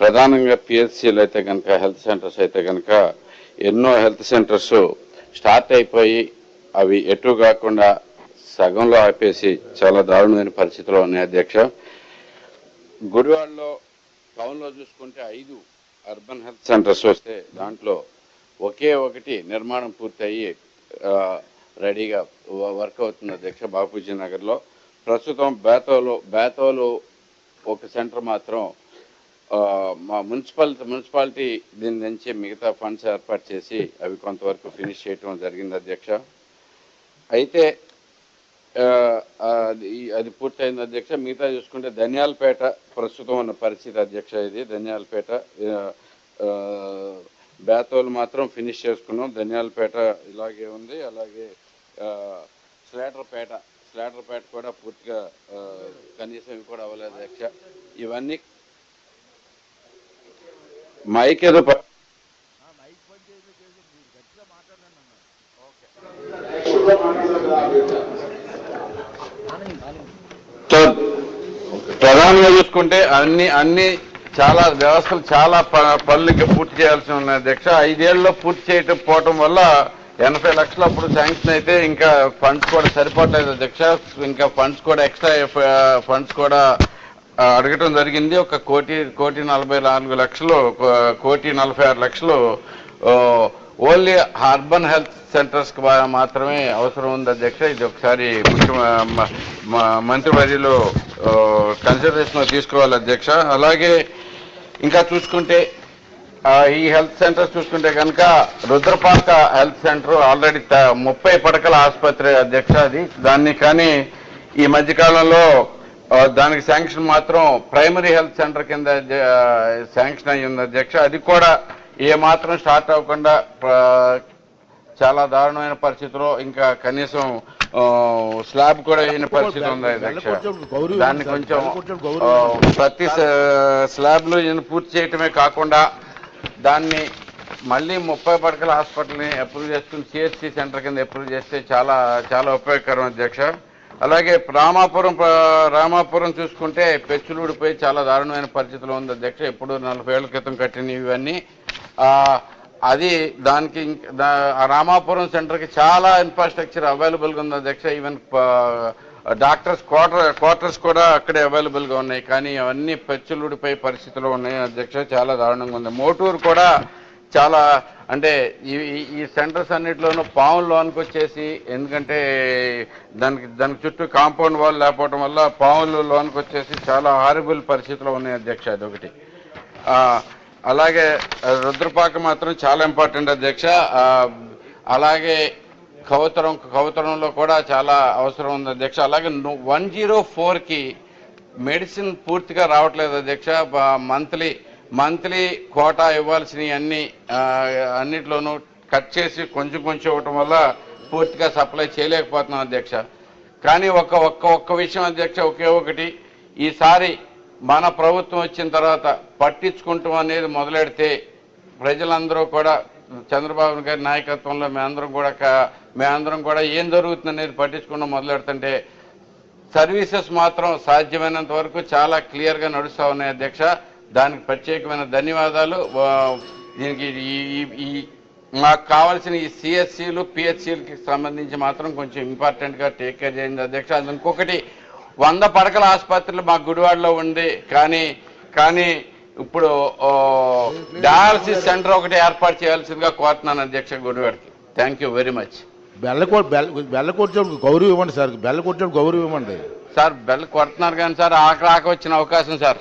ప్రధానంగా పిహెచ్సిలు అయితే కనుక హెల్త్ సెంటర్స్ అయితే కనుక ఎన్నో హెల్త్ సెంటర్స్ స్టార్ట్ అయిపోయి అవి ఎటు కాకుండా సగంలో ఆపేసి చాలా దారుణమైన పరిస్థితిలో ఉన్నాయి అధ్యక్ష. గుడివాడలో టౌన్లో చూసుకుంటే ఐదు అర్బన్ హెల్త్ సెంటర్స్ వస్తే దాంట్లో ఒకే ఒకటి నిర్మాణం పూర్తయ్యి రెడీగా వర్క్ అవుతుంది అధ్యక్ష బాపూజీ నగర్లో. ప్రస్తుతం బేతోలు బేతోలు ఒక సెంటర్ మాత్రం మా మున్సిపాలిటీ మున్సిపాలిటీ దీని నుంచి మిగతా ఫండ్స్ ఏర్పాటు చేసి అవి కొంతవరకు ఫినిష్ చేయటం జరిగింది అధ్యక్ష. అయితే అది అది పూర్తయింది అధ్యక్ష. మిగతా చూసుకుంటే ధనియాలపేట ప్రస్తుతం ఉన్న పరిస్థితి అధ్యక్ష ఇది. ధనియాలపేట బేతోలు మాత్రం ఫినిష్ చేసుకున్నాం. ధనియాలపేట ఇలాగే ఉంది. అలాగే ఆ, స్లేటర్పేట స్లేటర్పేట కూడా పూర్తిగా కనీసం కూడా అవ్వలేదు అధ్యక్ష. ఇవన్నీ మైక్ ఏదో ప- ప్రధానంగా చూసుకుంటే అన్ని అన్ని చాలా వ్యవస్థలు చాలా ప- పనులకి పూర్తి చేయాల్సి ఉన్నాయి. అధ్యక్ష ఐదేళ్ళలో పూర్తి చేయటం పోవటం వల్ల ఎనభై లక్షలు అప్పుడు శాంక్షన్ అయితే ఇంకా ఫండ్స్ కూడా సరిపోవట్లేదు అధ్యక్ష. ఇంకా ఫండ్స్ కూడా ఎక్స్ట్రా ఫండ్స్ కూడా అడగటం జరిగింది. ఒక కోటి కోటి నలభై నాలుగు లక్షలు కోటి నలభై ఆరు లక్షలు ఓన్లీ అర్బన్ హెల్త్ సెంటర్స్కి మాత్రమే అవసరం ఉంది అధ్యక్ష. ఇది ఒకసారి మంత్రి మ- మ- కన్సిడరేషన్ తీసుకోవాలి అధ్యక్ష. అలాగే ఇంకా చూసుకుంటే ఈ హెల్త్ సెంటర్స్ చూసుకుంటే కనుక రుద్రపాక హెల్త్ సెంటర్ ఆల్రెడీ త- ముప్పై పడకల ఆసుపత్రి అధ్యక్ష అది. దాన్ని కానీ ఈ మధ్యకాలంలో దానికి శాంక్షన్ మాత్రం ప్రైమరీ హెల్త్ సెంటర్ కింద శాంక్షన్ అయ్యి ఉంది అధ్యక్ష అది కూడా ఏ మాత్రం స్టార్ట్ అవ్వకుండా చాలా దారుణమైన పరిస్థితిలో ఇంకా కనీసం స్లాబ్ కూడా వేయని పరిస్థితి ఉంది అధ్యక్ష. దాన్ని కొంచెం ప్రతి స్లాబ్లో ఈయన పూర్తి చేయటమే కాకుండా దాన్ని మళ్ళీ ముప్పై పడకల హాస్పిటల్ని అప్రూవ్ చేసుకుని సిహెచ్సి సెంటర్ కింద అప్రూవ్ చేస్తే చాలా చాలా ఉపయోగకరం అధ్యక్ష. అలాగే రామాపురం రామాపురం చూసుకుంటే పెచ్చులూడిపోయి చాలా దారుణమైన పరిస్థితిలో ఉంది అధ్యక్ష. ఎప్పుడు నలభై ఏళ్ళ క్రితం కట్టిన ఇవన్నీ. అది దానికి రామాపురం సెంటర్కి చాలా ఇన్ఫ్రాస్ట్రక్చర్ అవైలబుల్గా ఉంది అధ్యక్ష. ఈవెన్ డాక్టర్స్ క్వార్టర్ క్వార్టర్స్ కూడా అక్కడే అవైలబుల్గా ఉన్నాయి. కానీ అవన్నీ పెచ్చులుడిపోయే పరిస్థితిలో ఉన్నాయి అధ్యక్ష. చాలా దారుణంగా ఉంది. మోటూరు కూడా చాలా అంటే ఈ ఈ- సెంటర్స్ అన్నిటిలోనూ పాము లోనికి వచ్చేసి ఎందుకంటే దానికి దానికి చుట్టూ కాంపౌండ్ వాల్ లేకపోవడం వల్ల పాములు లోనికి వచ్చేసి చాలా హారిబుల్ పరిస్థితిలో ఉన్నాయి అధ్యక్ష అదొకటి. ఒకటి అలాగే రుద్రపాక మాత్రం చాలా ఇంపార్టెంట్ అధ్యక్ష. అలాగే కవతరం కవతరంలో కూడా చాలా అవసరం ఉంది అధ్యక్ష. అలాగే వన్ జీరో ఫోర్కి మెడిసిన్ పూర్తిగా రావట్లేదు అధ్యక్ష. మంత్లీ మంత్లీ కోటా ఇవ్వాల్సినవి అన్ని అన్నిట్లోనూ కట్ చేసి కొంచెం కొంచెం ఇవ్వటం వల్ల పూర్తిగా సప్లై చేయలేకపోతున్నాం అధ్యక్ష. కానీ ఒక్క ఒక్క ఒక్క విషయం అధ్యక్ష ఒకే ఒకటి. ఈసారి మన ప్రభుత్వం వచ్చిన తర్వాత పట్టించుకుంటాం అనేది మొదలెడితే ప్రజలందరూ కూడా చంద్రబాబు గారి నాయకత్వంలో మేమందరం కూడా మేమందరం కూడా ఏం జరుగుతుంది అనేది పట్టించుకోవడం మొదలెడుతుంటే సర్వీసెస్ మాత్రం సాధ్యమైనంత వరకు చాలా క్లియర్గా నడుస్తూ ఉన్నాయి అధ్యక్ష. దానికి ప్రత్యేకమైన ధన్యవాదాలు. దీనికి ఈ- మాకు కావాల్సిన ఈ సిఎస్సీలు పిహెచ్సీలకి సంబంధించి మాత్రం కొంచెం ఇంపార్టెంట్గా టేక్ కేర్ చేయండి. అధ్యక్ష ఇంకొకటి వంద పడకల ఆసుపత్రులు మా గుడివాడలో ఉంది కానీ కానీ ఇప్పుడు డయాలసిస్ సెంటర్ ఒకటి ఏర్పాటు చేయాల్సిందిగా కోరుతున్నాను అధ్యక్ష గుడివాడకి. థ్యాంక్ యూ వెరీ మచ్ బెల్లకో బెల్ల బెల్లకొచ్చేప్పుడు గౌరవం ఇవ్వండి సార్. బెల్లకొచ్చేప్పుడు గౌరవం ఇవ్వండి. సార్ బెల్ కొడుతున్నారు కానీ సార్ ఆక రాక వచ్చిన అవకాశం సార్.